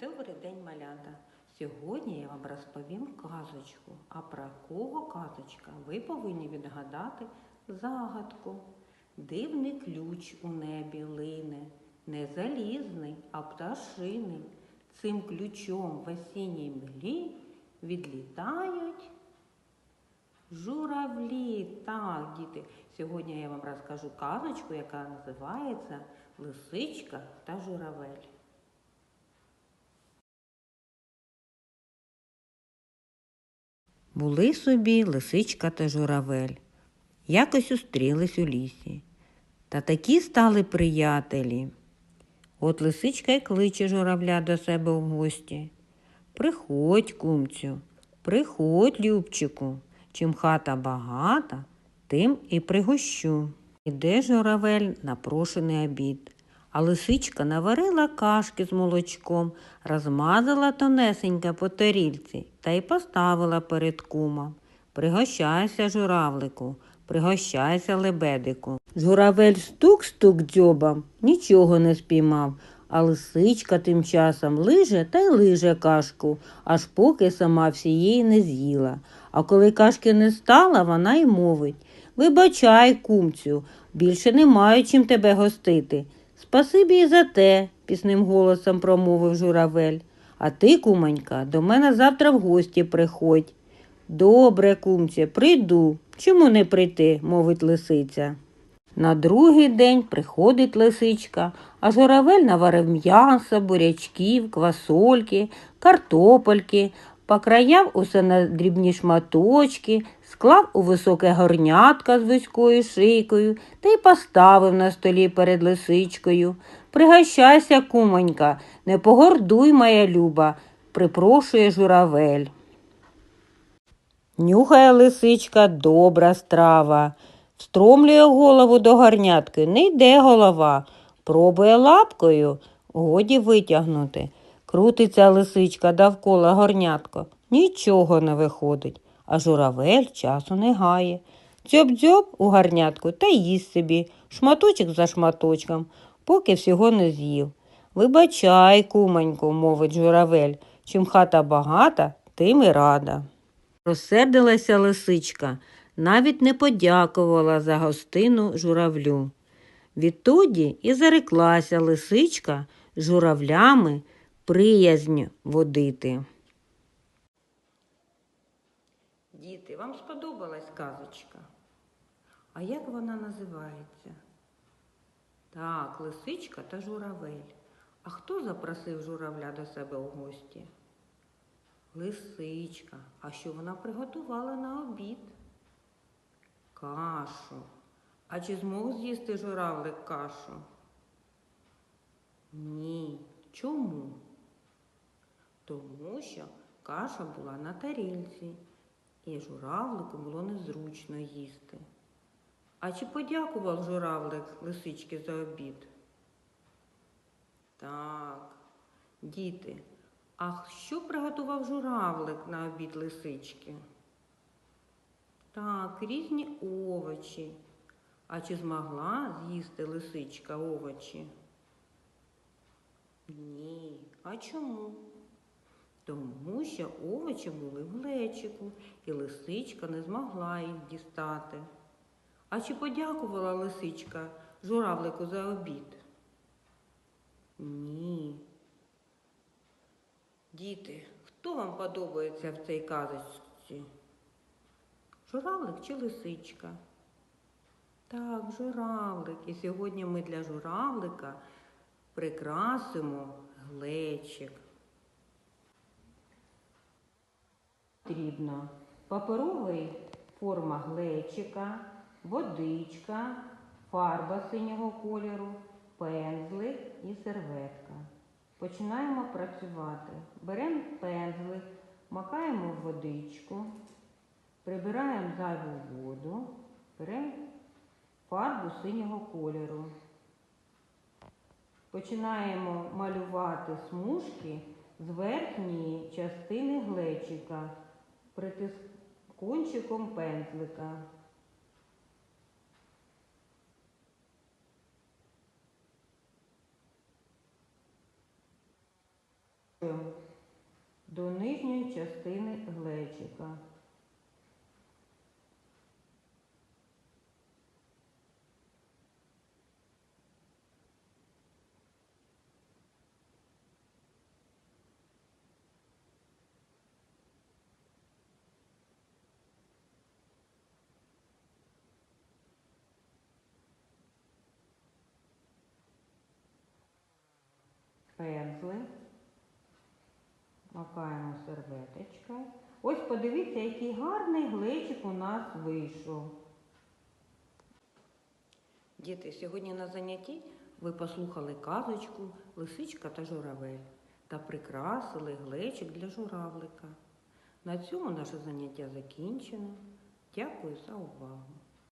Добрий день, малята! Сьогодні я вам розповім казочку. А про кого казочка? Ви повинні відгадати загадку. Дивний ключ у небі лине, не залізний, а пташиний. Цим ключом в осінній млі відлітають журавлі. Так, діти, сьогодні я вам розкажу казочку, яка називається Лисичка та журавель. Були собі лисичка та журавель. Якось устрілись у лісі. Та такі стали приятелі. От лисичка й кличе журавля до себе в гості. Приходь, кумцю, приходь, Любчику. Чим хата багата, тим і пригощу. Іде журавель на прошений обід. А лисичка наварила кашки з молочком, розмазала тонесенько по тарільці та й поставила перед кумом. Пригощайся, журавлику, пригощайся, лебедику. Журавель стук-стук дзьобом, нічого не спіймав, а лисичка тим часом лиже та й лиже кашку, аж поки сама всієї не з'їла. А коли кашки не стала, вона й мовить Вибачай, кумцю, більше не маю чим тебе гостити. Спасибі і за те, пісним голосом промовив журавель. А ти, кумонька, до мене завтра в гості приходь. Добре, кумцє, прийду. Чому не прийти? мовить лисиця. На другий день приходить лисичка, а журавель наварив м'яса, бурячків, квасольки, картопельки, покраяв усе на дрібні шматочки, склав у високе горнятка з вузькою шийкою та й поставив на столі перед лисичкою. Пригощайся, кумонька, не погордуй, моя люба, припрошує журавель. Нюхає лисичка добра страва. Встромлює голову до горнятки, не йде голова. Пробує лапкою, годі витягнути. Крутиться лисичка довкола горнятка. Нічого не виходить, а журавель часу не гає. Дзьоб-дзьоб у гарнятку та їсть собі, шматочок за шматочком, поки всього не з'їв. Вибачай, кумоньку, мовить журавель, чим хата багата, тим і рада. Розсердилася лисичка, навіть не подякувала за гостину журавлю. Відтоді і зареклася лисичка журавлями приязнь водити. Діти, вам сподобалась казочка? А як вона називається? Так, лисичка та журавель. А хто запросив журавля до себе у гості? Лисичка. А що вона приготувала на обід? Кашу. А чи змог з'їсти журавлик кашу? Ні. Чому? Тому що каша була на тарілці, і журавлику було незручно їсти. А чи подякував журавлик лисички за обід? Так, діти, а що приготував журавлик на обід лисички? Так, різні овочі. А чи змогла з'їсти лисичка овочі? Ні. А чому? Тому що овочі були в глечику, і лисичка не змогла їх дістати. А чи подякувала лисичка журавлику за обід? Ні. Діти, хто вам подобається в цій казочці? Журавлик чи лисичка? Так, журавлик. І сьогодні ми для журавлика прикрасимо глечик. Потрібно паперовий форма глечика, водичка, фарба синього кольору, пензлик і серветка. Починаємо працювати. Беремо пензлик, макаємо в водичку, прибираємо зайву воду, беремо фарбу синього кольору. Починаємо малювати смужки з верхньої частини глечика, притис... кончиком пензлика. до нижньої частини глечика. Пензли, макаємо серветочкою. Ось подивіться, який гарний глечик у нас вийшов. Діти, сьогодні на занятті ви послухали казочку Лисичка та журавель та прикрасили глечик для журавлика. На цьому наше заняття закінчено. Дякую за увагу.